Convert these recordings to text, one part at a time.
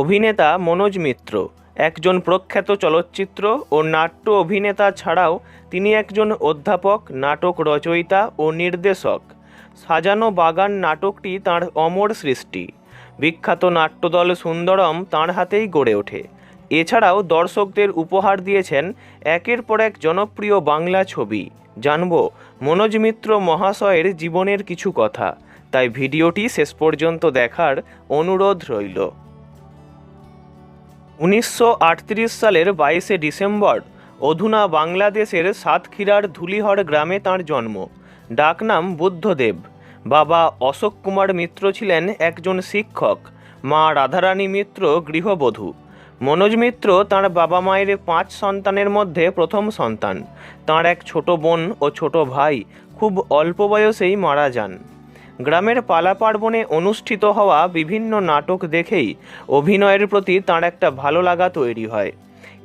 অভিনেতা মনোজ মিত্র, একজন প্রখ্যাত চলচ্চিত্র ও নাট্য অভিনেতা ছাড়াও তিনি একজন অধ্যাপক, নাটক রচয়িতা ও নির্দেশক। সাজানো বাগান নাটকটি তাঁর অমর সৃষ্টি। বিখ্যাত নাট্যদল সুন্দরম তাঁর হাতেই গড়ে ওঠে। এছাড়াও দর্শকদের উপহার দিয়েছেন একের পর এক জনপ্রিয় বাংলা ছবি। জানব, মনোজ মিত্র মহাশয়ের জীবনের কিছু কথা। তাই ভিডিওটি শেষ পর্যন্ত দেখার অনুরোধ রইল। উনিশশো আটত্রিশ সালের বাইশে ডিসেম্বর, অধুনা বাংলাদেশের সাতক্ষীরার ধুলিহর গ্রামে তাঁর জন্ম। ডাকনাম বুদ্ধদেব। বাবা অশোক কুমার মিত্র ছিলেন একজন শিক্ষক। মা রাধারানী মিত্র গৃহবধূ। মনোজ মিত্র তাঁর বাবা মায়ের পাঁচ সন্তানের মধ্যে প্রথম সন্তান। তাঁর এক ছোট বোন ও ছোট ভাই খুব অল্প বয়সেই মারা যান। গ্রামের পালা পার্বণে অনুষ্ঠিত হওয়া বিভিন্ন নাটক দেখেই অভিনয়ের প্রতি তাঁর একটা ভালো লাগা তৈরি হয়।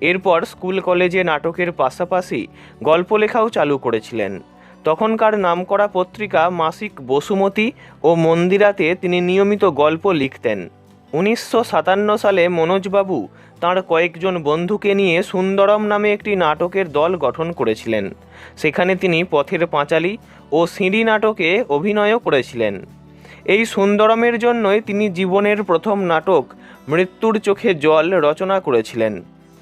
এরপর স্কুল কলেজে নাটকের পাশাপাশি গল্প লেখাও চালু করেছিলেন। তখনকার নামকরা পত্রিকা মাসিক বসুমতী ও মন্দিরাতে তিনি নিয়মিত গল্প লিখতেন। উনিশশো সাতান্ন সালে মনোজবাবু তাঁর কয়েকজন বন্ধুকে নিয়ে সুন্দরম নামে একটি নাটকের দল গঠন করেছিলেন। সেখানে তিনি পথের পাঁচালী ও সিঁড়ি নাটকে অভিনয়ও করেছিলেন। এই সুন্দরমের জন্যই তিনি জীবনের প্রথম নাটক মৃত্যুর চোখে জল রচনা করেছিলেন।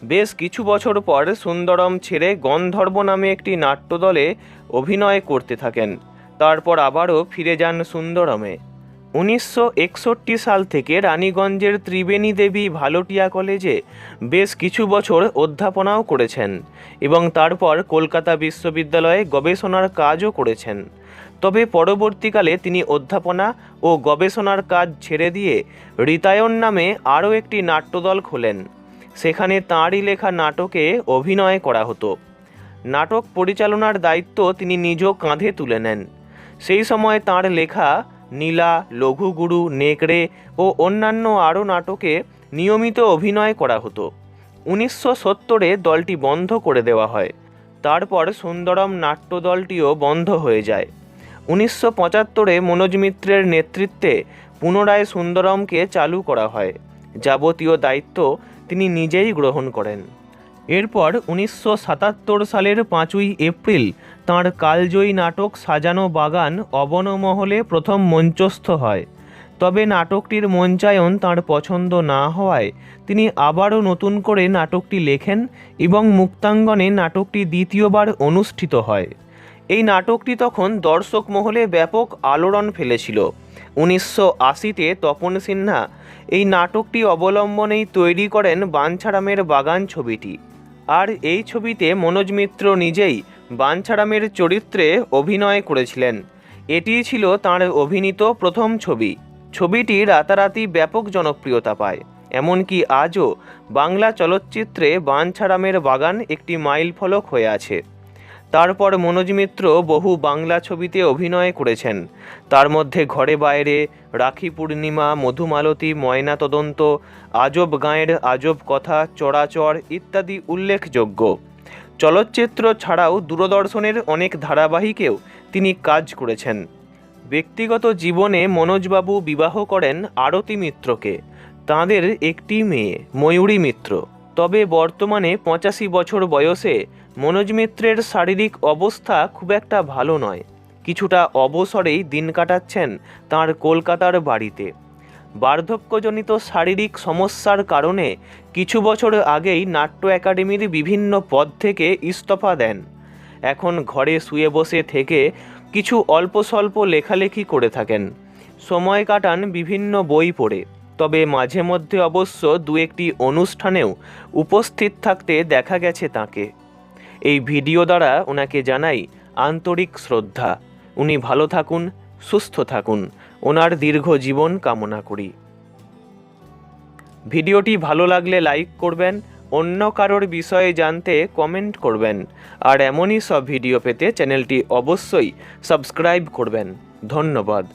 বেশ কিছু বছর পর সুন্দরম ছেড়ে গন্ধর্ব নামে একটি নাট্যদলে অভিনয় করতে থাকেন। তারপর আবারও ফিরে যান সুন্দরমে। উনিশশো একষট্টি সাল থেকে রানীগঞ্জের ত্রিবেণী দেবী ভালোটিয়া কলেজে বেশ কিছু বছর অধ্যাপনাও করেছেন এবং তারপর কলকাতা বিশ্ববিদ্যালয়ে গবেষণার কাজও করেছেন। তবে পরবর্তীকালে তিনি অধ্যাপনা ও গবেষণার কাজ ছেড়ে দিয়ে রিতায়ন নামে আরও একটি নাট্যদল খোলেন। সেখানে তাঁরই লেখা নাটকে অভিনয় করা হতো। নাটক পরিচালনার দায়িত্ব তিনি নিজ কাঁধে তুলে নেন। সেই সময় তাঁর লেখা নীলা, লঘুগুরু, নেকড়ে ও অন্যান্য আরও নাটকে নিয়মিত অভিনয় করা হতো। উনিশশো সত্তরে দলটি বন্ধ করে দেওয়া হয়। তারপর সুন্দরম নাট্য দলটিও বন্ধ হয়ে যায়। উনিশশো পঁচাত্তরে মনোজ মিত্রের নেতৃত্বে পুনরায় সুন্দরমকে চালু করা হয়। যাবতীয় দায়িত্ব তিনি নিজেই গ্রহণ করেন। এরপর উনিশশো সাতাত্তর সালের পাঁচই এপ্রিল তাঁর কালজয়ী নাটক সাজানো বাগান অবনমহলে প্রথম মঞ্চস্থ হয়। তবে নাটকটির মঞ্চায়ন তাঁর পছন্দ না হওয়ায় তিনি আবারও নতুন করে নাটকটি লেখেন এবং মুক্তাঙ্গনে নাটকটি দ্বিতীয়বার অনুষ্ঠিত হয়। এই নাটকটি তখন দর্শক মহলে ব্যাপক আলোড়ন ফেলেছিল। উনিশশো আশিতে তপন সিনহা এই নাটকটি অবলম্বনেই তৈরি করেন বাঞ্ছারামের বাগান ছবিটি। আর এই ছবিতে মনোজ মিত্র নিজেই বাঞ্ছারামের চরিত্রে অভিনয় করেছিলেন। এটি ছিল তাঁর অভিনীত প্রথম ছবি। ছবিটি রাতারাতি ব্যাপক জনপ্রিয়তা পায়। এমনকি আজও বাংলা চলচ্চিত্রে বাঞ্ছারামের বাগান একটি মাইল ফলক হয়ে আছে। তারপর মনোজ মিত্র বহু বাংলা ছবিতে অভিনয় করেছেন। তার মধ্যে ঘরে বাইরে, রাখি পূর্ণিমা, মধুমালতী, ময়না তদন্ত, আজব গাঁয়ের আজব কথা চরাচর ইত্যাদি উল্লেখযোগ্য। চলচ্চিত্র ছাড়াও দূরদর্শনের অনেক ধারাবাহিকেও তিনি কাজ করেছেন। ব্যক্তিগত জীবনে মনোজবাবু বিবাহ করেন আরতি মিত্রকে। তাঁদের একটি মেয়ে, ময়ূরী মিত্র। তবে বর্তমানে পঁচাশি বছর বয়সে মনোজ মিত্রের শারীরিক অবস্থা খুব একটা ভালো নয়। কিছুটা অবসরেই দিন কাটাচ্ছেন তার কলকাতার বাড়িতে। বার্ধক্যজনিত শারীরিক সমস্যার কারণে কিছু বছর আগেই নাট্য একাডেমির বিভিন্ন পদ থেকে ইস্তফা দেন। এখন ঘরে শুয়ে বসে থেকে কিছু অল্প স্বল্প লেখালেখি করে থাকেন। সময় কাটান বিভিন্ন বই পড়ে। তবে মাঝে মধ্যে অবশ্য দু একটি অনুষ্ঠানেও উপস্থিত থাকতে দেখা গেছে তাকে। এই ভিডিও দ্বারা ওনাকে জানাই আন্তরিক শ্রদ্ধা। উনি ভালো থাকুন, সুস্থ থাকুন। ওনার দীর্ঘ জীবন কামনা করি। ভিডিওটি ভালো লাগলে লাইক করবেন, অন্য কারোর বিষয়ে জানতে কমেন্ট করবেন, আর এমনই সব ভিডিও পেতে চ্যানেলটি অবশ্যই সাবস্ক্রাইব করবেন। ধন্যবাদ।